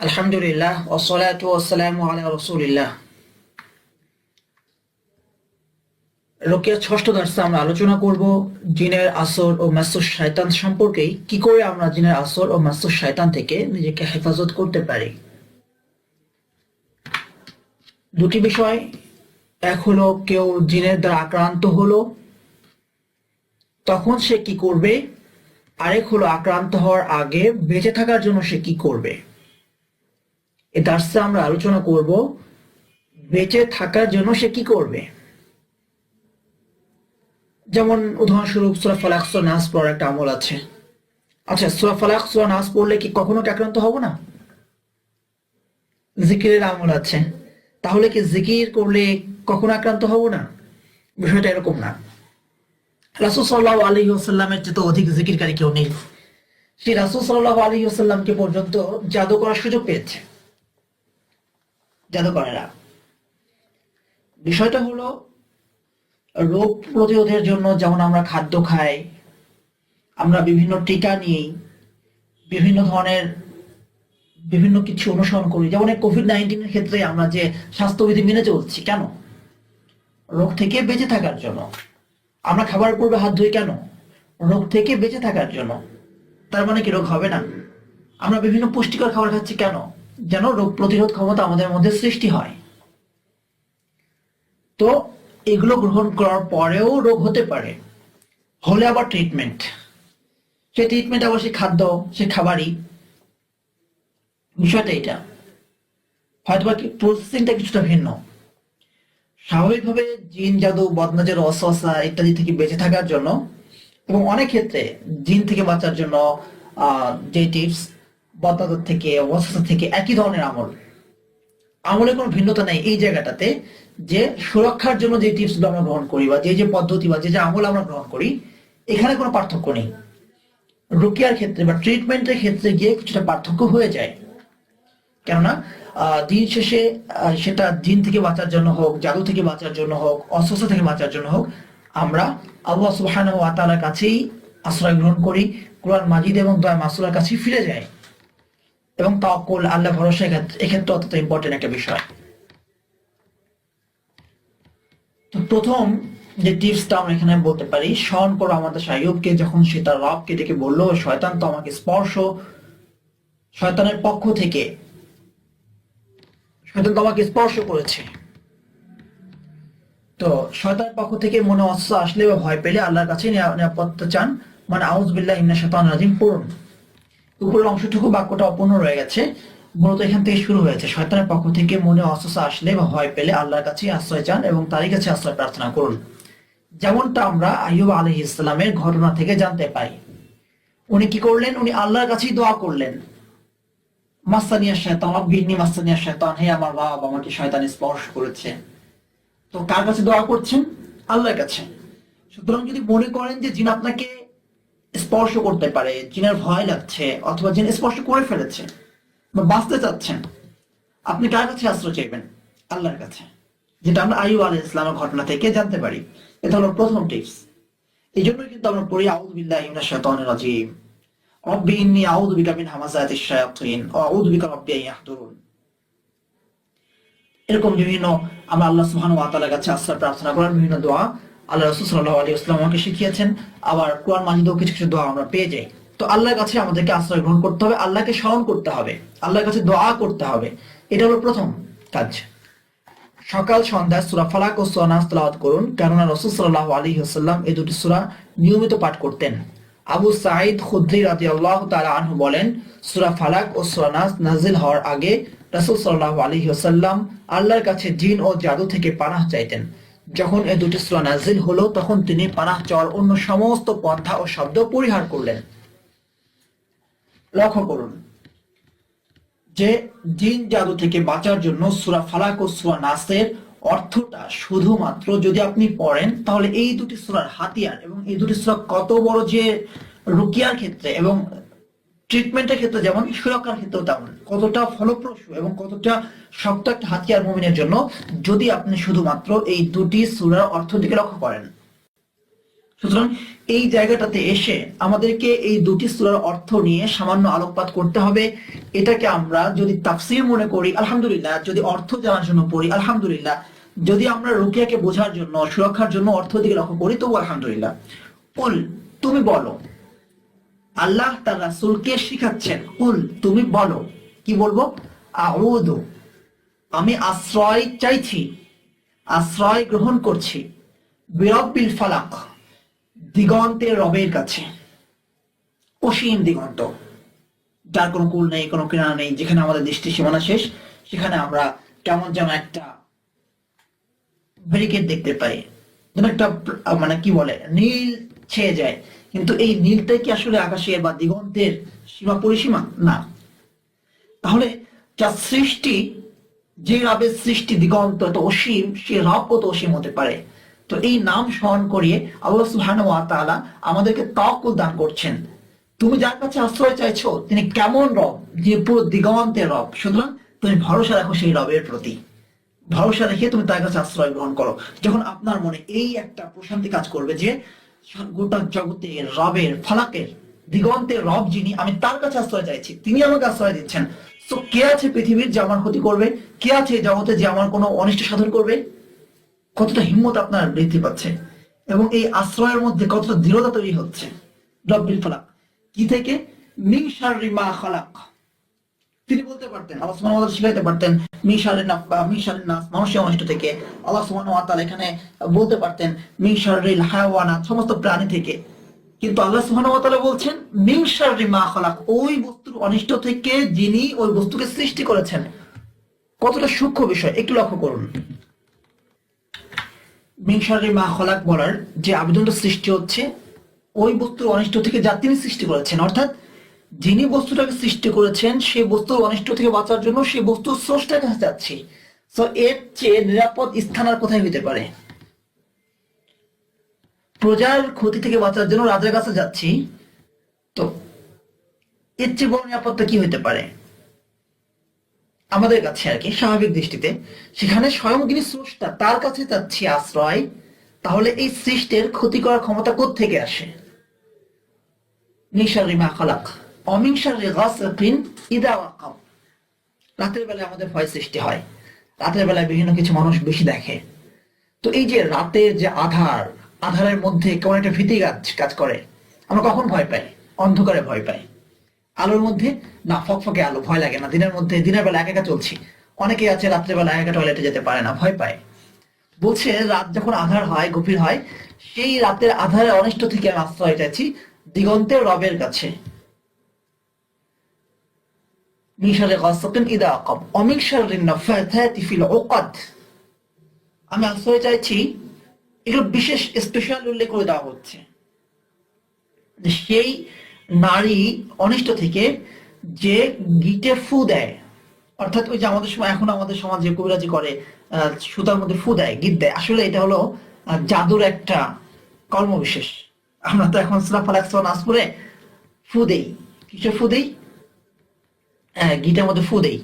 আলহামদুলিল্লাহ ওসলাত ওসালামু আলা রসুলিল্লাহ। ষষ্ঠ দর্শে আমরা আলোচনা করব জিনের আসর ও মাসুর শয়তান সম্পর্কেই কি করে আমরা জিনের আসর ও শয়তান থেকে নিজেকে হেফাজত করতে পারি। দুটি বিষয়, এক হলো কেউ জিনের দ্বারা আক্রান্ত হলো, তখন সে কি করবে? আরেক হলো আক্রান্ত হওয়ার আগে বেঁচে থাকার জন্য সে কি করবে? এ দার্সে আমরা আলোচনা করব বেঁচে থাকার জন্য সে কি করবে। যেমন উদাহরণস্বরূপ সুরা ফালাক নাস পড়ার একটা আমল আছে। আচ্ছা সুরা ফালাক নাস পড়লে কি কখনো আক্রান্ত হব না? জিকিরের আমল আছে। তাহলে কি জিকির করলে কখনো আক্রান্ত হব না? বিষয়টা এরকম না। রাসুল সাল্লাহ আলী চেয়ে তো অধিক জিকিরকারী কেউ নেই। সেই রাসুল সাল্লাহ আলী পর্যন্ত জাদু করার সুযোগ পেয়েছে। জাদুকরেরা। বিষয়টা হলো, রোগ প্রতিরোধের জন্য যেমন আমরা খাদ্য খাই, আমরা বিভিন্ন টিকা নিই, বিভিন্ন ধরনের বিভিন্ন কিছু অনুসরণ করি। যেমন কোভিড নাইন্টিনের ক্ষেত্রে আমরা যে স্বাস্থ্যবিধি মেনে চলছি, কেন? রোগ থেকে বেঁচে থাকার জন্য। আমরা খাবার পূর্বে হাত ধুই কেন? রোগ থেকে বেঁচে থাকার জন্য। তার মানে কি রোগ হবে না? আমরা বিভিন্ন পুষ্টিকর খাবার খাচ্ছি কেন? যেন রোগ প্রতিরোধ ক্ষমতা আমাদের মধ্যে সৃষ্টি হয়। তো এগুলো গ্রহণ করার পরেও রোগ হতে পারে। হলে আবার ট্রিটমেন্ট সে ট্রিটমেন্ট আবার সে খাদ্য, সে খাবারই। বিষয়টা এটা। হয়তো বা প্রসেসিংটা কিছুটা ভিন্ন। স্বাভাবিকভাবে জিন, জাদু বদনজর অসহসা ইত্যাদি থেকে বেঁচে থাকার জন্য এবং অনেক ক্ষেত্রে জিন থেকে বাঁচার জন্য যে টিপস বদনজর থেকে অসহসা থেকে একই ধরনের আমল। আমলে কোনো ভিন্নতা নেই এই জায়গাটাতে যে সুরক্ষার জন্য যে টিপস আমরা গ্রহণ করি বা যে যে পদ্ধতি বা যে যে আমল আমরা গ্রহণ করি, এখানে কোনো পার্থক্য নেই। রুকিয়ার ক্ষেত্রে বা ট্রিটমেন্টের ক্ষেত্রে গিয়ে কিছুটা পার্থক্য হয়ে যায়। কেননা দিন শেষে সেটা দিন থেকে বাঁচার জন্য হোক, জাদু থেকে বাঁচার জন্য হোক অসুস্থ থেকে বাঁচার জন্য হোক, আমরা আল্লাহ সুবহানাহু ও আতালার কাছেই আশ্রয় গ্রহণ করি, কোরআন মাজিদ এবং দয়া মাসুলার কাছেই ফিরে যাই এবং তাওয়াক্কুল আল্লাহ ভরসা এক্ষেত্রে অত্যন্ত ইম্পর্টেন্ট একটা বিষয়। তো প্রথম যে টিপসটা আমরা এখানে বলতে পারি, স্মরণ করো আমাদের সাহেবকে যখন সে তার রবকে ডেকে বলল, শয়তান তো আমাকে স্পর্শ, শয়তানের পক্ষ থেকে, শয়তান তো আমাকে স্পর্শ করেছে। তো শয়তানের পক্ষ থেকে মনে অস্ত্র আসলে বা ভয় পেলে আল্লাহর কাছে নিরা- নিরাপত্তা চান। মানে আউজ বিল্লাহ ইমনা শতান রাজিম, পড়ুন। উপরের অংশটুকু বাক্যটা অপূর্ণ রয়ে গেছে। মূলত এখান থেকে শুরু হয়েছে। শয়তানের পক্ষ থেকে মনে অস্ত্র আসলে বা ভয় পেলে আল্লাহর কাছে আশ্রয় চান এবং তারই কাছে আশ্রয় প্রার্থনা করুন। যেমনটা আমরা আইয়ুব আলহ ইসলামের ঘটনা থেকে জানতে পাই। উনি কি করলেন? উনি আল্লাহর কাছেই দোয়া করলেন। মাস্তানিয়া শয়তান বিহনি মাস্তানিয়া শয়তান, হে আমার বাবা আমাকে শয়তান স্পর্শ করেছে। তো কার কাছে দোয়া করছেন? আল্লাহর কাছে। সুতরাং যদি মনে করেন যে জিন আপনাকে স্পর্শ করতে পারে, জিনের ভয় লাগছে অথবা জিন স্পর্শ করে ফেলেছে বা বাঁচতে চাচ্ছেন আপনি কার কাছে আশ্রয় চাইবেন? আল্লাহর কাছে। যেটা আমরা আইয়ুব আলাইহিস ইসলামের ঘটনা থেকে জানতে পারি। এটা হলো প্রথম টিপস। এই জন্য কিন্তু আমরা পড়ি, আউযু বিল্লাহি মিনাশ শাইতানির রাজিম। রব্বি ইন্নী আউযু বিকা মিন হামাযাতিশ শায়াতিন। ওয়া আউযু বিকা রব্বি আন এরকম বিভিন্ন আমরা আল্লাহ সুবহানাহু ওয়া তাআলার কাছে আশ্রয় প্রার্থনা করার বিভিন্ন দোয়া আল্লাহ রাসূল সাল্লাল্লাহু আলাইহি ওয়াসাল্লাম আমাকে শিখিয়েছেন, আবার কোরআন মাজিদেও কিছু কিছু দোয়া আমরা পেয়ে যাই। তো আল্লাহর কাছে আমাদেরকে আশ্রয় গ্রহণ করতে হবে, আল্লাহকে স্মরণ করতে হবে, আল্লাহর কাছে দোয়া করতে হবে। এটা হলো প্রথম কাজ। সকাল, সন্ধ্যা, সূরা ফালাক ও সূরা নাস তেলাওয়াত করুন, কেননা রাসূল সাল্লাল্লাহু আলাইহি ওয়াসাল্লাম এই দুটি সূরা নিয়মিত পাঠ করতেন। আবু সাঈদ খুদরি রাদিয়াল্লাহু তাআলা আনহু বলেন, সুরা ফালাক ও সূরা নাস নাজিল হওয়ার আগে রাসূল সাল্লাহ আলাইহি ওয়াসাল্লাম আল্লাহর কাছে জিন ও জাদু থেকে পানাহ চাইতেন। যখন এই দুটি সূরা নাজিল হলো, তখন তিনি পানাহ চাওয়ার অন্য সমস্ত পন্থা ও শব্দ পরিহার করলেন। লক্ষ্য করুন, যে জিন জাদু থেকে বাঁচার জন্য সুরা ফালাক ও সুরা নাসের অর্থটা শুধুমাত্র যদি আপনি পড়েন, তাহলে এই দুটি সুরার হাতিয়ার এবং এই দুটি সুরা কত বড় যে রুকিয়ার ক্ষেত্রে এবং ট্রিটমেন্টের ক্ষেত্রে যেমন সুরক্ষার ক্ষেত্রেও তেমন। কতটা ফলপ্রসূ এবং কতটা শক্ত একটা হাতিয়ার মুমিনের জন্য যদি আপনি শুধুমাত্র এই দুটি সুরার অর্থ দিকে লক্ষ্য করেন। সুতরাং এই জায়গাটাতে এসে আমাদেরকে এই দুটি সূরার অর্থ নিয়ে সামান্য আলোকপাত করতে হবে। এটাকে আমরা যদি তাফসীর মনে করি, আলহামদুলিল্লাহ। যদি অর্থ জানার জন্য পড়ি, আলহামদুলিল্লাহ। যদি আমরা রুকিয়াকে বোঝার জন্য, সুরক্ষার জন্য অর্থ দিকে লক্ষ্য করি, তবু আলহামদুলিল্লাহ। কুল, তুমি বলো। আল্লাহ তার রাসূলকে শিখাচ্ছেন, কুল, তুমি বলো, কি বলব? আউযু, আমি আশ্রয় চাইছি, আশ্রয় গ্রহণ করছি, বিরব্বিল ফালাক, দিগন্তের রবের কাছে, অসীম দিগন্ত। যার কোনো কুল নেই, কোনো কিনারা নেই, যেখানে আমাদের দৃষ্টি সীমানা শেষ, সেখানে আমরা কেমন যেন একটা ব্যারিকেড দেখতে পাই। যেন একটা মানে কি বলে, নীল ছেয়ে যায়। কিন্তু এই নীলটাই কি আসলে আকাশের বা দিগন্তের সীমা পরিসীমা? না। তাহলে যা সৃষ্টি, যে রবের সৃষ্টি দিগন্ত এত অসীম, সে রব কত অসীম হতে পারে? তো এই নাম স্মরণ করিয়ে আল্লাহ সুবহানাহু ওয়া তাআলা আমাদেরকে তাওয়াক্কুল দান করছেন। তুমি যার কাছে আশ্রয় চাইছো, তিনি কেমন রব? যে পুরো দিগন্তের রব। সুতরাং তুমি ভরসা রাখো সেই রবের প্রতি। ভরসা রেখে তুমি তার কাছে আশ্রয় গ্রহণ করো। যখন আপনার মনে এই একটা প্রশান্তি কাজ করবে যে গোটা জগতের রবের, ফালাকের দিগন্তের রব যিনি, আমি তার কাছে আশ্রয় চাইছি। তিনি আমাকে আশ্রয় দিচ্ছেন। তো কে আছে পৃথিবীর যে আমার ক্ষতি করবে? কে আছে জগতে যে আমার কোনো অনিষ্ট সাধন করবে? কতটা হিম্মত আপনার বৃদ্ধি পাচ্ছে? এবং এই আশ্রয়ের মধ্যে কতটা দৃঢ়তা তৈরি হচ্ছে? রব্বিল ফালাক। কি থেকে? মিন শাররি মা তিনি বলতে পারতেন, আল্লাহ সুবহানাহু ওয়া শিখাইতে পারতেন, মিশারের নাফ বা মিশারের নাস মানুষের অনিষ্ট থেকে। আল্লাহ সুবহানাহু ওয়া তাআলা এখানে বলতে পারতেন, মিশারিল হায়াওয়ানাত, সমস্ত প্রাণী থেকে। কিন্তু আল্লাহ সুবহানাহু ওয়া তাআলা বলছেন মিশারি মা খালাক, ওই বস্তুর অনিষ্ট থেকে যিনি ওই বস্তুকে সৃষ্টি করেছেন। কতটা সূক্ষ্ম বিষয়, একটু লক্ষ্য করুন। মিনসারি মা খলাক বলার যে আবেদনটা সৃষ্টি হচ্ছে, ওই বস্তুর অনিষ্ট থেকে যা তিনি সৃষ্টি করেছেন, অর্থাৎ যিনি বস্তুটাকে সৃষ্টি করেছেন, সেই বস্তুর অনিষ্ট থেকে বাঁচার জন্য সেই বস্তুর স্রষ্টার কাছে যাচ্ছি। তো এর চেয়ে নিরাপদ স্থান আর কোথায় হইতে পারে? প্রজার ক্ষতি থেকে বাঁচার জন্য রাজার কাছে যাচ্ছি। তো, এর চেয়ে বড় নিরাপত্তা কি হইতে পারে? আমাদের কাছে আর কি, স্বাভাবিক দৃষ্টিতে। সেখানে স্বয়ং যিনি স্রষ্টা তার কাছে যাচ্ছি আশ্রয়, তাহলে এই সৃষ্টির ক্ষতি করার ক্ষমতা থেকে আসে? নিশারি মা খালাক অমিংসারি গাসিন ইদা রাতের বেলায় আমাদের ভয় সৃষ্টি হয়। রাতের বেলায় বিভিন্ন কিছু মানুষ বেশি দেখে। তো এই যে রাতের যে আধার, আধারের মধ্যে কেমন একটা ভীতি কাজ কাজ করে, আমরা কখন ভয় পাই? অন্ধকারে ভয় পাই। আলোর মধ্যে? না, ফকফকে আলো, ভয় লাগে না। দিনের মধ্যে, দিনের বেলা একা একা চলছি। অনেকে আছে রাত্রেবেলা একা টয়লেটে যেতে পারে না, ভয় পায়। বলছে, রাত যখন আধার হয়, গভীর হয়, সেই রাতের আধারের অনিষ্ট থেকে আমি আশ্রয় চাইছি দিগন্তের রবের কাছে। ফিল উকাদ। আমি চাইছি, এগুলো বিশেষ স্পেশাল উল্লেখ করে দেওয়া হচ্ছে। সেই নারী অনিষ্ট থেকে যে গিটে ফু দেয়, অর্থাৎ ওই যে আমাদের সময়, এখন আমাদের সমাজে কবিরাজি করে সুতার মধ্যে ফু দেয়, গিট দেয়, আসলে এটা হলো জাদুর একটা কর্মবিশেষ। আমরা তো এখন সুরাফাল একশো নাচ করে ফু দেই। কিসে ফু দেই? হ্যাঁ, গিটার মধ্যে ফু দেই।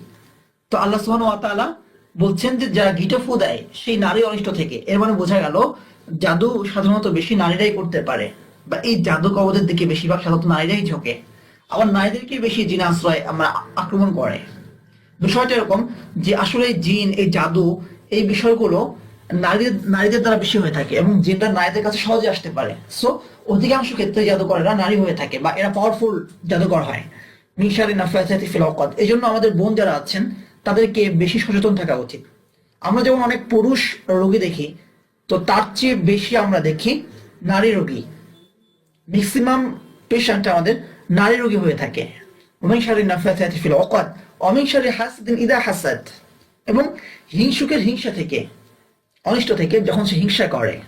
তো আল্লাহ সুবহানাহু ওয়া তাআলা বলছেন যে যারা গিটে ফু দেয় সেই নারী অনিষ্ট থেকে। এর মানে বোঝা গেল জাদু সাধারণত বেশি নারীরাই করতে পারে। বা এই জাদু কবদের দিকে বেশিরভাগ সাধারণত নারীরাই ঝোঁকে। আবার নারীদেরকে বেশি জিন আশ্রয় আমরা আক্রমণ করে। বিষয়টা এরকম যে আসলে জিন এই জাদু এই বিষয়গুলো নারীদের নারীদের দ্বারা বেশি হয়ে থাকে এবং জিনরা নারীদের কাছে সহজে আসতে পারে। সো অধিকাংশ ক্ষেত্রে জাদুকরেরা নারী হয়ে থাকে বা এরা পাওয়ারফুল জাদুকর হয়। মিশারি নাফায়াতি ফিল অকাদ এই জন্য আমাদের বোন যারা আছেন, তাদেরকে বেশি সচেতন থাকা উচিত। আমরা যেমন অনেক পুরুষ রোগী দেখি, তো তার চেয়ে বেশি আমরা দেখি নারী রোগী। ম্যাক্সিমাম পেশেন্ট আমাদের নারী রোগী হয়ে থাকে। অমিংসারি নাফায়াতি ফিল অকাদ অমিংসারি হাসদিন ইদা হাসাদ। এবং হিংসুকের হিংসা থেকে, অনিষ্ট থেকে যখন সে হিংসা করে।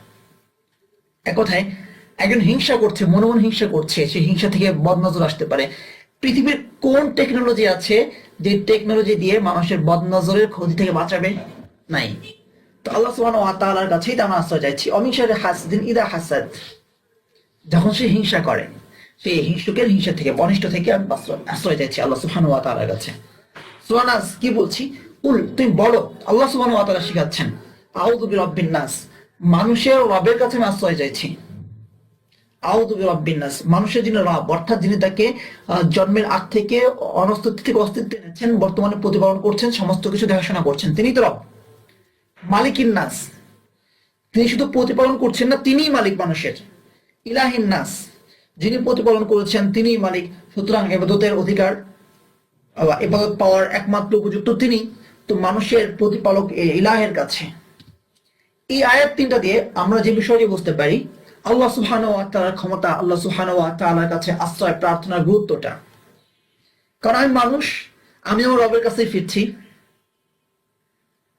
এক কথায়, একজন হিংসা করছে মনে হিংসা করছে, সে হিংসা থেকে বদনজর আসতে পারে। পৃথিবীর কোন টেকনোলজি আছে যে টেকনোলজি দিয়ে মানুষের বদনজরের ক্ষতি থেকে বাঁচাবে? নাই। তো আল্লাহ সুবহানাহু ওয়া তাআলার কাছেই আমরা আশ্রয় চাইছি। অমিংসারি হাসদিন ইদা হাসাদ। যখন সে হিংসা করে সেই হিংসুকের হিংসা থেকে অনিষ্ট থেকে আমি আশ্রয়- চাইছি আল্লাহ সুবহানাহু ওয়া তাআলার কাছে। সুবহানাস কি বলছি? উল তুমি বলো, আল্লাহ সুবহানাহু ওয়া তাআলা শিখাচ্ছেন, আউযু বিরাব্বিন নাস। মানুষের রবের কাছে আমি আশ্রয় চাইছি। মানুষের যিনি রব, অর্থাৎ যিনি তাকে জন্মের আগ থেকে অনস্তিত্ব থেকে অস্তিত্বে এনেছেন, বর্তমানে প্রতিপালন করছেন, সমস্ত কিছু দেখাশোনা করছেন। তিনি তো রব। তিনি শুধু প্রতিপালন করছেন না, তিনিই মালিক মানুষের। যিনি প্রতিপালন করেছেন মালিক। সুতরাং এবাদতের অধিকার এবাদত পাওয়ার একমাত্র উপযুক্ত তিনি। তো মানুষের প্রতিপালক ইলাহের কাছে। এই আয়াত তিনটা দিয়ে আমরা যে বিষয়টি বুঝতে পারি আল্লাহ সুহান তাআলার ক্ষমতা, আল্লাহ সুহান তাআলার কাছে আশ্রয়, প্রার্থনার গুরুত্বটা। কারণ আমি মানুষ, আমি আমার রবের কাছে ফিরছি।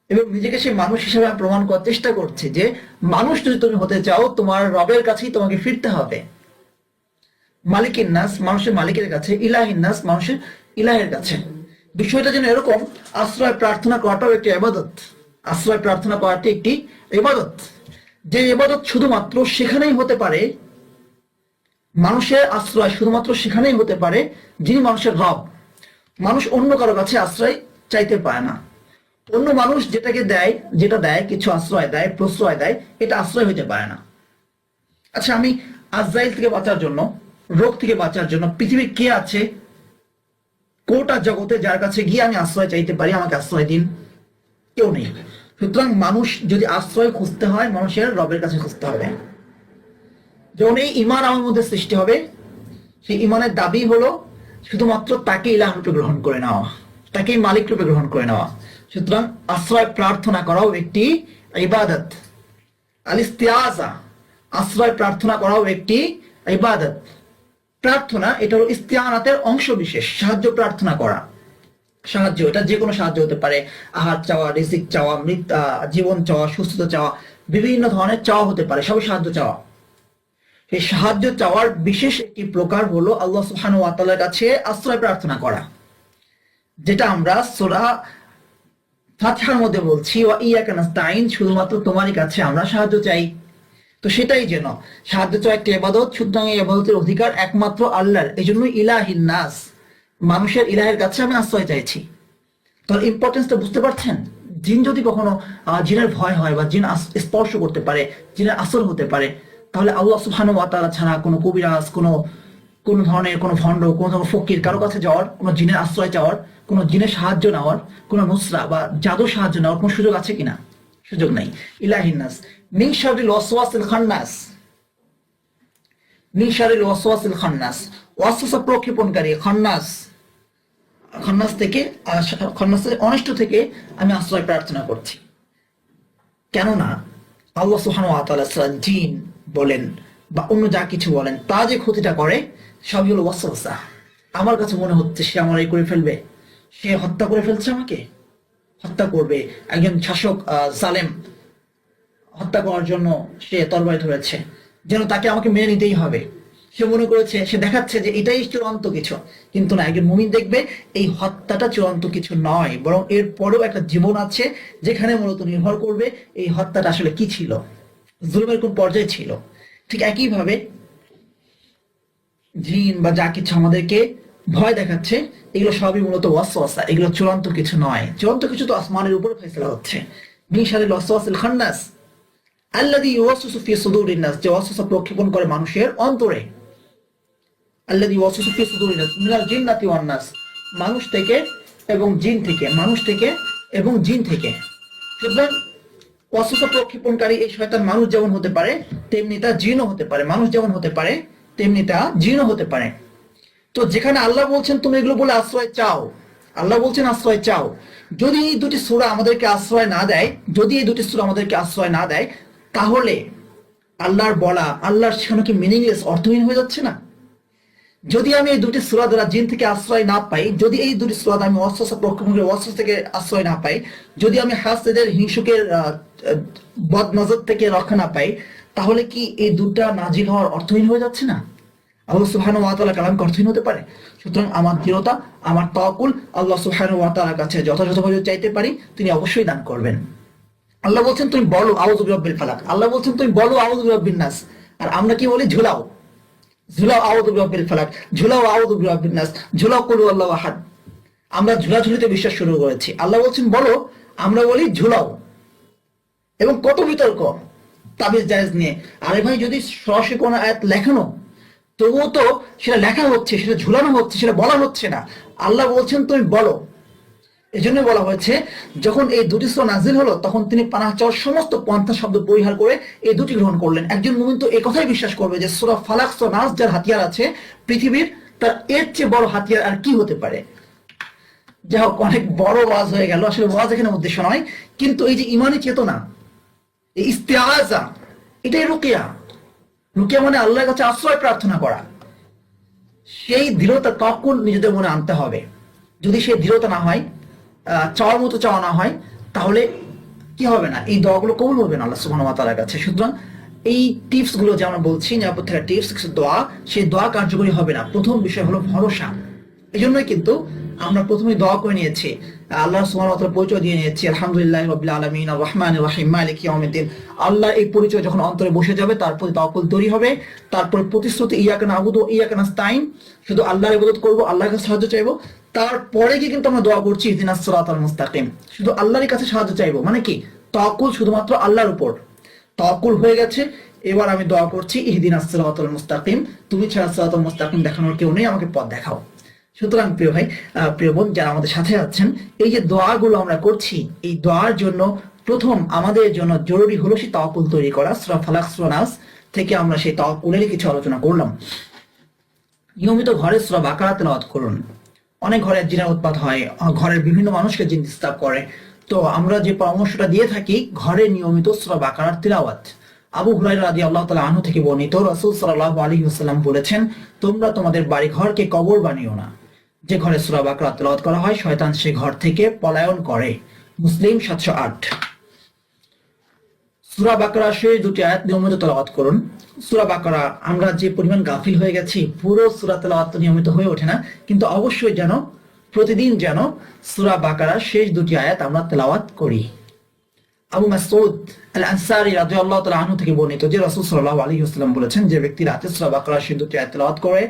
এবং নিজেকে সেই মানুষ হিসেবে প্রমাণ করার চেষ্টা করছি যে, মানুষ যদি তুমি হতে চাও, তোমার রবের কাছেই তোমাকে ফিরতে হবে। মালিকের নাস মানুষের মালিকের কাছে ইলাহিন নাস মানুষের ইলাহের কাছে। বিষয়টা যেন এরকম, আশ্রয় প্রার্থনা করাটাও একটি এবাদত আশ্রয় প্রার্থনা করাটি একটি এবাদত যে এবাদত শুধুমাত্র সেখানেই হতে পারে, মানুষের আশ্রয় শুধুমাত্র সেখানেই হতে পারে, যিনি মানুষের রব। মানুষ অন্য কারও কাছে আশ্রয় চাইতে পারে না। অন্য মানুষ যেটাকে দেয়, যেটা দেয়, কিছু আশ্রয় দেয়, প্রশ্রয় দেয়, এটা আশ্রয় হতে পারে না। আচ্ছা আমি আজরাইল থেকে বাঁচার জন্য, রোগ থেকে বাঁচার জন্য পৃথিবী কে আছে, কোটা জগতে যার কাছে গিয়ে আমি আশ্রয় চাইতে পারি, আমাকে আশ্রয় দিন। কেউ নেই। সুতরাং মানুষ যদি আশ্রয় খুঁজতে হয়, মানুষের রবের কাছে খুঁজতে হবে। যখন এই ইমান আমার মধ্যে সৃষ্টি হবে, সেই ইমানের দাবি হলো শুধুমাত্র তাকে ইলাহ রূপে গ্রহণ করে নেওয়া, তাকে মালিক রূপে গ্রহণ করে নেওয়া। সুতরাং আশ্রয় প্রার্থনা করাও একটি ইবাদত। আলিস্তিয়াজা আশ্রয় প্রার্থনা করাও একটি ইবাদত। প্রার্থনা, এটা হলো ইস্তিয়ানাতের অংশ বিশেষ সাহায্য প্রার্থনা করা। সাহায্য, এটা যে কোনো সাহায্য হতে পারে। আহার চাওয়া, রিজিক চাওয়া, মৃত জীবন চাওয়া, সুস্থতা চাওয়া, বিভিন্ন ধরনের চাওয়া হতে পারে, সবই সাহায্য চাওয়া। এই সাহায্য চাওয়ার বিশেষ একটি প্রকার হলো আল্লাহ সুবহানাহু ওয়া তাআলার কাছে আশ্রয় প্রার্থনা করা, যেটা আমরা সূরা ফাতিহার মধ্যে বলছি, ওয়া ইয়াকা নাস্তাইন শুধুমাত্র তোমারই কাছে আমরা সাহায্য চাই। তো সেটাই যেন, সাহায্য চাওয়া একটি ইবাদত, সুতরাং এই ইবাদতের অধিকার একমাত্র আল্লাহর এই জন্য ইলাহিন নাস। মানুষের ইলাহের কাছে আমি আশ্রয় চাইছি। তাহলে ইম্পর্টেন্সটা বুঝতে পারছেন? জিন যদি কখনো জিনের ভয় হয় বা জিন স্পর্শ করতে পারে, জিনের আসর হতে পারে, তাহলে আল্লাহ সুবহানাহু ওয়া ছাড়া কোনো কবিরাজ, কোনো, কোন ধরনের কোনো ভণ্ড, কোন ধরনের ফকির কারও কাছে যাওয়ার, কোনো জিনের আশ্রয় চাওয়ার, কোনো জিনের সাহায্য নেওয়ার, কোনো নুসরা বা জাদু সাহায্য নেওয়ার কোনো সুযোগ আছে কিনা? সুযোগ নাই। ইলাহিনাস শারিল ওয়াসওয়াসিল খান্নাস। শারিল ওয়াসওয়াসিল খান্নাস। ওয়াসওয়াসা প্রক্ষেপণকারী খান্নাস। খন্নাস থেকে খন্নাসের অনিষ্ট থেকে আমি আশ্রয় প্রার্থনা করছি। কেননা, আল্লাহ ছাড়া জিন বলেন, বা অন্য যা কিছু বলেন, তা যে ক্ষতিটা করে, সবই হলো ওয়াসওয়াসা। আমার কাছে মনে হচ্ছে সে আমার এই করে ফেলবে। সে হত্যা করে ফেলছে আমাকে। হত্যা করবে। একজন শাসক জালেম হত্যা করার জন্য সে তরবারি ধরেছে। যেন তাকে আমাকে মেনে নিতেই হবে। সে মনে করেছে, সে দেখাচ্ছে যে এটাই চূড়ান্ত কিছু। কিন্তু না, একজন মুমিন দেখবে এই হত্যাটা চূড়ান্ত কিছু নয়, বরং এর পরেও একটা জীবন আছে যেখানে মূলত নির্ভর করবে এই হত্যাটা আসলে কি ছিল। জুলুমের কোন পর্যায়ে ছিল। ঠিক একইভাবে জিন বা যা কিছু আমাদেরকে ভয় দেখাচ্ছে, এগুলো সবই মূলত ওয়াসওয়াসা, এগুলো চূড়ান্ত কিছু নয়। চূড়ান্ত কিছু তো আসমানের উপরে ফেসলা হচ্ছে। নাস যে ওয়াসওয়াসা প্রক্ষেপণ করে মানুষের অন্তরে। ওয়ান মানুষ থেকে এবং জিন থেকে, মানুষ থেকে এবং জিন থেকে। সুতরাং ওয়াসওয়াসা প্রক্ষেপণকারী এই শয়তান মানুষ যেমন হতে পারে, তেমনি তা জিনও হতে পারে। মানুষ যেমন হতে পারে, তেমনি তা জিনও হতে পারে। তো যেখানে আল্লাহ বলছেন, তুমি এগুলো বলে আশ্রয় চাও। আল্লাহ বলছেন, আশ্রয় চাও। যদি এই দুটি সূরা আমাদেরকে আশ্রয় না দেয়, যদি এই দুটি সূরা আমাদেরকে আশ্রয় না দেয়, তাহলে আল্লাহর বলা, আল্লাহর সেখানে কি মিনিংলেস অর্থহীন হয়ে যাচ্ছে না? যদি আমি এই দুটি সূরা দ্বারা জিন থেকে আশ্রয় না পাই, যদি এই দুটি সূরা দ্বারা আমি অস্ত্র অস্ত্র থেকে আশ্রয় না পাই, যদি আমি হাসদের, হিংসুকের বদ নজর থেকে রক্ষা না পাই, তাহলে কি এই দুটা নাজিল হওয়ার অর্থহীন হয়ে যাচ্ছে না? আল্লাহ সুবহানাহু ওয়া তাআলা কালাম অর্থহীন হতে পারে? সুতরাং আমার দৃঢ়তা, আমার তাওয়াক্কুল আল্লাহ সুবহানাহু ওয়া তাআলার কাছে যথাযথভাবে চাইতে পারি, তিনি অবশ্যই দান করবেন। আল্লাহ বলছেন, তুমি বলো, আউযু বিরাব্বিল ফালাক। আল্লাহ বলছেন, তুমি বলো, আউযু বিরাব্বিন নাস। আর আমরা কি বলি? ঝুলাও। ঝুলাও আউযু বিরাব্বিল ফালাক, ঝুলাও আউযু বিরাব্বিন নাস, ঝুলাও কুলু আল্লাহু আহাদ। আমরা ঝুলাঝুলিতে বিশ্বাস শুরু করেছি। আল্লাহ বলছেন, বলো, আমরা বলি ঝুলাও। এবং কত বিতর্ক, তাবিজ জায়েজ নিয়ে। আরে ভাই, যদি সরাসরি কোনো আয়াত লেখানো, তবুও তো সেটা লেখা হচ্ছে, সেটা ঝুলানো হচ্ছে, সেটা বলা হচ্ছে না। আল্লাহ বলছেন, তুমি বলো। এই জন্য বলা হয়েছে, যখন এই দুটি সুরা নাজিল হলো, তখন তিনি পানাহ চাওয়ার সমস্ত পন্থা শব্দ পরিহার করে এই দুটি গ্রহণ করলেন। একজন মুমিন তো এই কথাই বিশ্বাস করবে যে, সুরা ফালাক, সুরা নাস যার হাতিয়ার আছে, পৃথিবীর তার এর চেয়ে বড় হাতিয়ার আর কি হতে পারে? যাই হোক, অনেক বড় ওয়াজ হয়ে গেল। আসলে ওয়াজ এখানে উদ্দেশ্য নয়, কিন্তু এই যে ইমানি চেতনা, এই ইস্তেআজা, এটাই রুকিয়া। রুকিয়া মানে আল্লাহর কাছে আশ্রয় প্রার্থনা করা। সেই দৃঢ়তা তখন নিজেদের মনে আনতে হবে। যদি সেই দৃঢ়তা না হয় চাওয়ার মতো চাওয়া না হয়, তাহলে কি হবে না? এই দোয়াগুলো কবুল হবে না আল্লাহ সুবহানাহু ওয়া কাছে। সুতরাং এই টিপসগুলো যে আমরা বলছি নিরাপদ থাকার টিপস দোয়া, সেই দোয়া কার্যকরী হবে না। প্রথম বিষয় হলো ভরসা। এই জন্যই কিন্তু আমরা প্রথমে দোয়া করে নিয়েছি। আল্লাহ সুবহানাহু পরিচয় দিয়ে নিয়েছি। আলহামদুলিল্লাহ রাব্বিল আলামিন। আর রহমানির রহিম। মালিক ইয়াউমিদ্দিন। আল্লাহ এই পরিচয় যখন অন্তরে বসে যাবে, তারপরে তাওয়াক্কুল তৈরি হবে। তারপরে প্রতিশ্রুতি, ইয়াকা নাবুদু ওয়া ইয়াকা নাস্তাইন শুধু আল্লাহর ইবাদত করব, আল্লাহর কাছে সাহায্য চাইব। তারপরে গিয়ে কিন্তু আমরা দোয়া করছি ইহদিনাস সিরাতাল মুস্তাকিম শুধু আল্লাহর কাছে সাহায্য চাইব। মানে কি? তাওয়াক্কুল শুধুমাত্র আল্লাহর উপর। তাওয়াক্কুল হয়ে গেছে। এবার আমি দোয়া করছি ইহদিনাস সিরাতাল মুস্তাকিম তুমি ছাড়া সিরাতাল মুস্তাকিম দেখানোর কেউ নেই, আমাকে পথ দেখাও। সুতরাং প্রিয় ভাই প্রিয় বোন যারা আমাদের সাথে আছেন, এই যে দোয়াগুলো আমরা করছি, এই দোয়ার জন্য প্রথম আমাদের জন্য জরুরি হলো সেই তাওয়াক্কুল তৈরি করা, সূরা থেকে আমরা সেই তাওয়াক্কুলের কিছু আলোচনা করলাম। নিয়মিত ঘরে সূরা বাকারা তেলাওয়াত করুন। অনেক ঘরে জিনের উৎপাত হয়, ঘরের বিভিন্ন মানুষকে জিন ডিস্টার্ব করে। তো আমরা যে পরামর্শটা দিয়ে থাকি, ঘরে নিয়মিত সূরা বাকারার তিলাওয়াত। আবু হুরাইরা রাদিয়াল্লাহু তাআলা আনহু থেকে বর্ণিত রাসূল সাল্লাল্লাহু আলাইহি ওয়াসাল্লাম বলেছেন, তোমরা তোমাদের বাড়ি ঘরকে কবর বানিও না। যে ঘরে সূরা বাকারা তেলাওয়াত করা হয়, শয়তান সে ঘর থেকে পলায়ন করে। মুসলিম 708 সুরা বাকরা শেষ দুটি আয়াত নিয়মিত তেলাওয়াত করুন। সুরা বাকরা, আমরা যে পরিমাণ গাফিল হয়ে গেছি, পুরো সুরা তেলাওয়াত নিয়মিত হয়ে ওঠে না, কিন্তু অবশ্যই যেন, প্রতিদিন যেন সুরা বাকারা শেষ দুটি আয়াত আমরা তেলাওয়াত করি। আবু মাসউদ আল আনসারী রাদিয়াল্লাহু তাআলা আনহু থেকে বর্ণিত যে রাসূল সাল্লাল্লাহু আলাইহি ওয়াসাল্লাম বলেছেন, যে ব্যক্তি রাতে সুরা বাকারা শেষ দুটি আয়াত তেলাওয়াত করে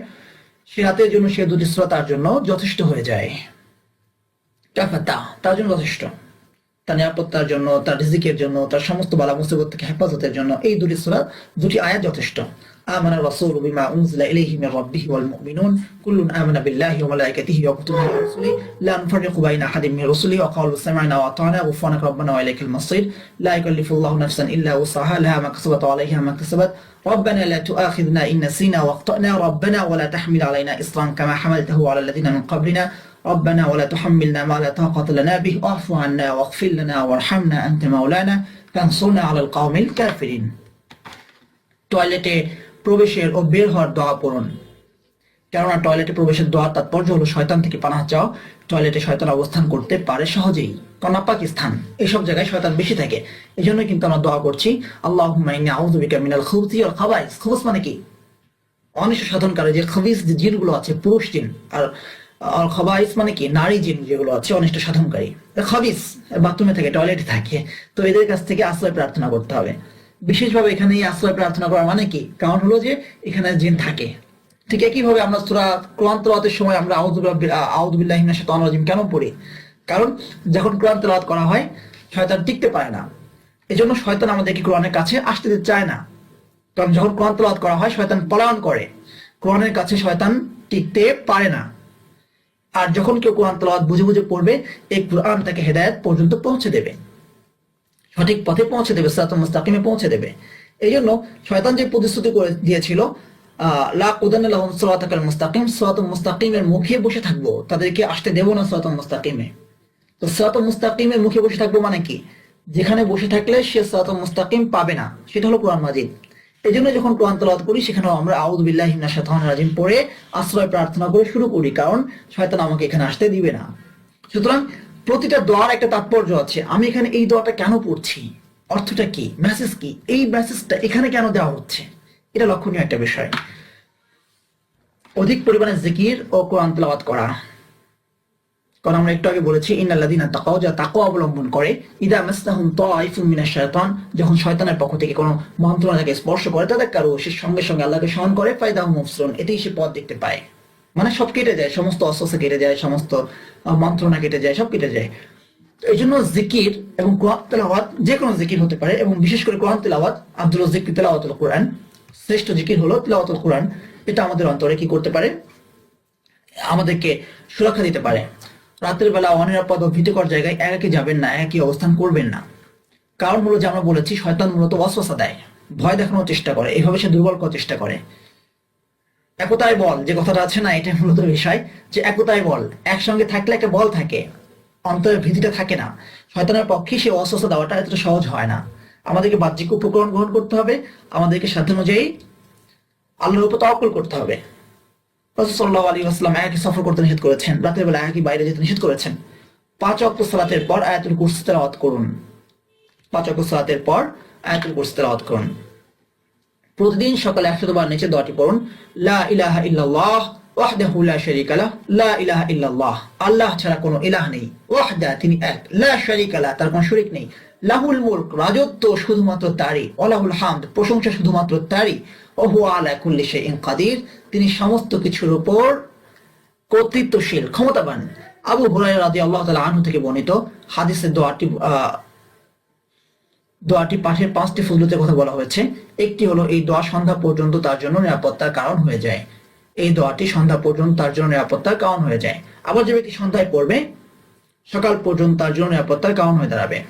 সে রাতের জন্য সে দুটি শ্রোতার তার জন্য যথেষ্ট হয়ে যায়। তার জন্য যথেষ্ট। তার নিরাপত্তার জন্য তার রিজিকের জন্য তার সমস্ত বালা মুসিবত থেকে হেফাজতের জন্য এই দুটি সূরা দুটি আয়াত যথেষ্ট آمن الرسول بما أنزل إليه من ربه والمؤمنون كل آمن بالله وملائكته وكتبه ورسله لا نفرق بين أحد من رسله وقالوا سمعنا وأطعنا غفرانك ربنا وإليك المصير لا يكلف الله نفسا إلا وسعها لها ما كسبت وعليها ما كسبت ربنا لا تؤاخذنا إن نسينا واخطأنا ربنا ولا تحمل علينا إصرا كما حملته على الذين من قبلنا ربنا ولا تحملنا ما لا طاقة لنا به واعف عنا واغفر لنا وارحمنا أنت مولانا فانصرنا على القوم الكافرين টয়লেটে প্রবেশের ও বের হওয়ার দোয়া পড়ুন কেননা টয়লেটে প্রবেশের দোয়ার তাৎপর্য হলো শয়তান থেকে পানাহ চাও টয়লেটে শয়তান অবস্থান করতে পারে সহজেই কনা পাকিস্তান এইসব জায়গায় শয়তান বেশি থাকে এই জন্য কিন্তু আমরা দোয়া করছি আল্লাহ আউযু বিকা মিনাল খুবুসি ওয়াল খাবাইস খুবুস মানে কি অনিষ্ট সাধনকারী যে খবিস যে জিনগুলো আছে পুরুষ জিন আর আর খবাইস মানে কি? নারী জিন যেগুলো আছে, অনিষ্ট সাধনকারী। খবিস বাথরুমে থাকে, টয়লেটে থাকে, তো এদের কাছ থেকে আশ্রয় প্রার্থনা করতে হবে। বিশেষভাবে এখানে এই আশ্রয় প্রার্থনা করা মানে কি? কারণ হলো যে, এখানে জিন থাকে। ঠিক একইভাবে আমরা সুরা কোরআন তেলাওয়াতের সময় আমরা আউদুবিল্লাহ হিমিনাশ রাজিম কেন পড়ি? কারণ যখন কোরআন তেলাওয়াত করা হয়, শয়তান টিকতে পারে না। এজন্য শয়তান আমাদেরকে কোরআনের কাছে আসতে চায় না। কারণ যখন কোরআন তেলাওয়াত করা হয়, শয়তান পলায়ন করে। কোরআনের কাছে শয়তান টিকতে পারে না। আর যখন কেউ কোরআন তেলাওয়াত বুঝে বুঝে পড়বে, এই কোরআন তাকে হেদায়েত পর্যন্ত পৌঁছে দেবে। সঠিক পথে পৌঁছে দেবে, সিরাতুল মুস্তাকিমে পৌঁছে দেবে। এই জন্য শয়তান যে প্রতিশ্রুতি করে দিয়েছিল লা কুদান্না লাহুম সিরাতাকাল মুস্তাকিম, সিরাতুল মুস্তাকিমের মুখে বসে থাকব। তাদেরকে আসতে দেবো না সিরাতুল মুস্তাকিমে। তো সিরাতুল মুস্তাকিমের মুখে বসে থাকব মানে কি? যেখানে বসে থাকলে সে সিরাতুল মুস্তাকিম পাবে না। সেটা হলো কোরআন মাজিদ। এই জন্য যখন কোরআন তেলাওয়াত করি সেখানে আমরা আউযু বিল্লাহি মিনাশ শাইতানির রাজিম পড়ে আশ্রয় প্রার্থনা করে শুরু করি, কারণ শয়তান আমাকে এখানে আসতে দিবে না। সুতরাং প্রতিটা দোয়ার একটা তাৎপর্য আছে, আমি এখানে এই দোয়াটা কেন পড়ছি? অর্থটা কি? মেসেজ কি? এই মেসেজটা এখানে কেন দেওয়া হচ্ছে? এটা লক্ষণীয় একটা বিষয়। অধিক পরিমাণে জিকির ও কোরআন তেলাওয়াত করা। কারণ আমরা একটু আগে বলেছি, ইন্নাল্লাযিনা তাকাও যা তাকওয়া অবলম্বন করে, ইদা মাসনাহুম তাইফুম মিনাশ শাইতান যখন শয়তানের পক্ষ থেকে কোনো মন্ত্রণা তাকে স্পর্শ করে তাদের কারও সে সঙ্গে সঙ্গে আল্লাহকে স্মরণ করে ফায়দাহুম মুফসিরুন, এতেই সে পথ দেখতে পায়। মানে সব কেটে যায়, সমস্ত অস্বস্তি কেটে যায়, সমস্ত মন্ত্রণা কেটে যায়, সব কেটে যায়। এই জন্য জিকির এবং কোরআন তেলাওয়াত যে কোনো জিকির হতে পারে, এবং বিশেষ করে কোরআন তেলাওয়াত, আব্দুল জিকির তেলাওয়াতুল কোরআন, শ্রেষ্ঠ জিকির হলো তেলাওয়াতুল কোরআন। এটা আমাদের অন্তরে কি করতে পারে? আমাদেরকে সুরক্ষা দিতে পারে। রাতের বেলা অনিরাপদ ও ভীতিকর জায়গায় একাকি যাবেন না একই অবস্থান করবেন না। কারণ যে আমরা বলেছি, শয়তান মূলত ওয়াসওয়াসা দেয়, ভয় দেখানোর চেষ্টা করে এইভাবে সে দুর্বল করার চেষ্টা করে। একতায় বল, যে কথাটা আছে না এটা মূলত বিষয়, যে একতায় বল, একসঙ্গে থাকলে একটা বল থাকে, অন্তরের ভীতিটা থাকে না। শয়তানের পক্ষে সে অস্বস্থ দেওয়াটা এতটা সহজ হয় না। আমাদেরকে বাহ্যিক উপকরণ গ্রহণ করতে হবে, আমাদেরকে সাধ্য অনুযায়ী আল্লাহর উপর তাওয়াক্কুল করতে হবে। সফর করতে নিষেধ করেছেন। রাতের বেলা বাইরে যেতে নিষেধ করেছেন। পাঁচ অক্ট সালাতের পর আয়াতুল তেলাওয়াত করুন। পাঁচ অক্ট সালাতের পর আয়াতুল তেলাওয়াত করুন। প্রতিদিন সকালে একশত বার নিচে দোয়াটি পড়ুন, লা ইলাহা ইল্লাল্লাহ, ওয়াহদাহু লা শারীকা লাহ, লা ইলাহা ইল্লাল্লাহ। আল্লাহ ছাড়া কোনো ইলাহ নেই। ওয়াহদা, তিনি এক। লা শারীকা লাহ, তার কোনো শরীক নেই। লাহুল মুলক, রাজত্ব শুধুমাত্র তারই। ওয়ালাহুল হামদ, প্রশংসা শুধুমাত্র তারই। কাদির। তিনি সমস্ত কিছুর উপর কর্তৃত্বশীল, ক্ষমতাবান। আবু হুরায়রা রাদিয়াল্লাহু তাআলা আনহু থেকে বর্ণিত হাদিসের দোয়াটি দোয়াটি পাঠের পাঁচটি ফজলতের কথা বলা হয়েছে। একটি হলো, এই দোয়া সন্ধ্যা পর্যন্ত তার জন্য নিরাপত্তার কারণ হয়ে যায়। এই দোয়াটি সন্ধ্যা পর্যন্ত তার জন্য নিরাপত্তার কারণ হয়ে যায়। আবার যে ব্যক্তি সন্ধ্যায় পড়বে, সকাল পর্যন্ত তার জন্য নিরাপত্তার কারণ হয়ে দাঁড়াবে।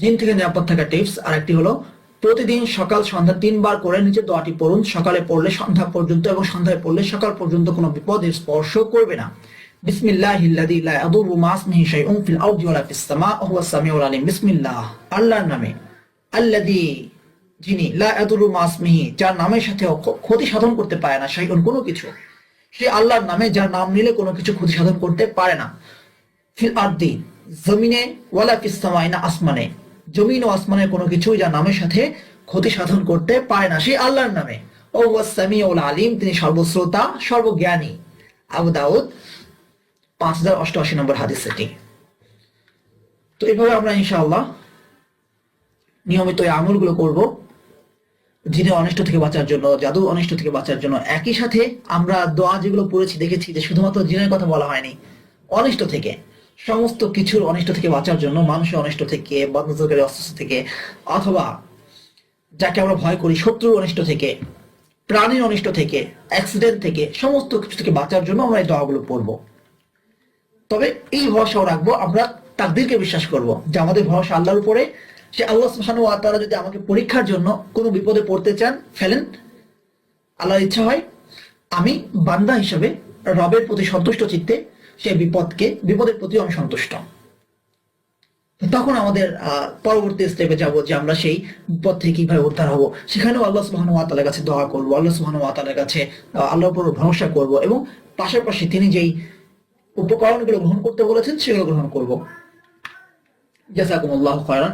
জিন থেকে নিরাপদ থাকা টিপস আর একটি হলো প্রতিদিন সকাল সন্ধ্যা তিনবার করে নিচে দোয়াটি পড়ুন। সকালে পড়লে সন্ধ্যা পর্যন্ত এবং সন্ধ্যায় পড়লে সকাল পর্যন্ত কোনো বিপদের স্পর্শ করবে না। আল্লাহর নামে। আল্লাযী যিনি লা ইয়াদুররু মা যার নামের সাথে ক্ষতি করতে পারে না শাইউন কোনো কিছু, সে আল্লাহর নামে যার নাম নিলে কোনো কিছু ক্ষতি সাধন করতে পারে না। ফিল আরদি, জমিনে ওয়ালা ফিস সামাই না আসমানে। জমিন ও আসমানের কোনো কিছুই যার নামের সাথে ক্ষতি সাধন করতে পারে না। সেই আল্লাহর নামে। ও সামিউল আলিম, তিনি সর্বশ্রোতা, সর্বজ্ঞানী। আবু দাউদ, পাঁচ হাজার অষ্টআশি নম্বর হাদিস এটি তো এইভাবে আমরা ইনশাআল্লাহ নিয়মিত এই আমলগুলো করব। জিনের অনিষ্ট থেকে বাঁচার জন্য, জাদু অনিষ্ট থেকে বাঁচার জন্য একই সাথে আমরা দোয়া যেগুলো পড়েছি, দেখেছি যে শুধুমাত্র জিনের কথা বলা হয়নি, অনিষ্ট থেকে। সমস্ত কিছুর অনিষ্ট থেকে বাঁচার জন্য, মানুষের অনিষ্ট থেকে বদনজরকারী অস্ত্র থেকে, অথবা যাকে আমরা ভয় করি, শত্রুর অনিষ্ট থেকে, প্রাণীর অনিষ্ট থেকে অ্যাক্সিডেন্ট থেকে, সমস্ত কিছু থেকে বাঁচার জন্য আমরা এই দোয়াগুলো পড়ব। তবে এই ভরসাও রাখব, আমরা তাকদিরকে বিশ্বাস করব যে আমাদের ভরসা আল্লাহর উপরে। সে আল্লাহ ওয়া তাআলা যদি আমাকে পরীক্ষার জন্য কোনো বিপদে পড়তে চান, ফেলেন, আল্লাহর ইচ্ছা হয়, আমি বান্দা হিসেবে, রবের প্রতি সন্তুষ্ট চিত্তে সেই বিপদকে, বিপদের প্রতি আমি সন্তুষ্ট। তখন আমাদের পরবর্তী স্টেপে যাব যে আমরা সেই বিপদ থেকে কীভাবে উদ্ধার হব। সেখানেও আল্লাহ সুবহানাহু ওয়া তাআলার কাছে দোয়া করব, আল্লাহ সুবহানাহু ওয়া তাআলার কাছে আল্লাহর উপর ভরসা করব এবং পাশাপাশি তিনি যেই উপকরণগুলো গ্রহণ করতে বলেছেন, সেগুলো গ্রহণ করব। জাযাকুমুল্লাহু খায়রান।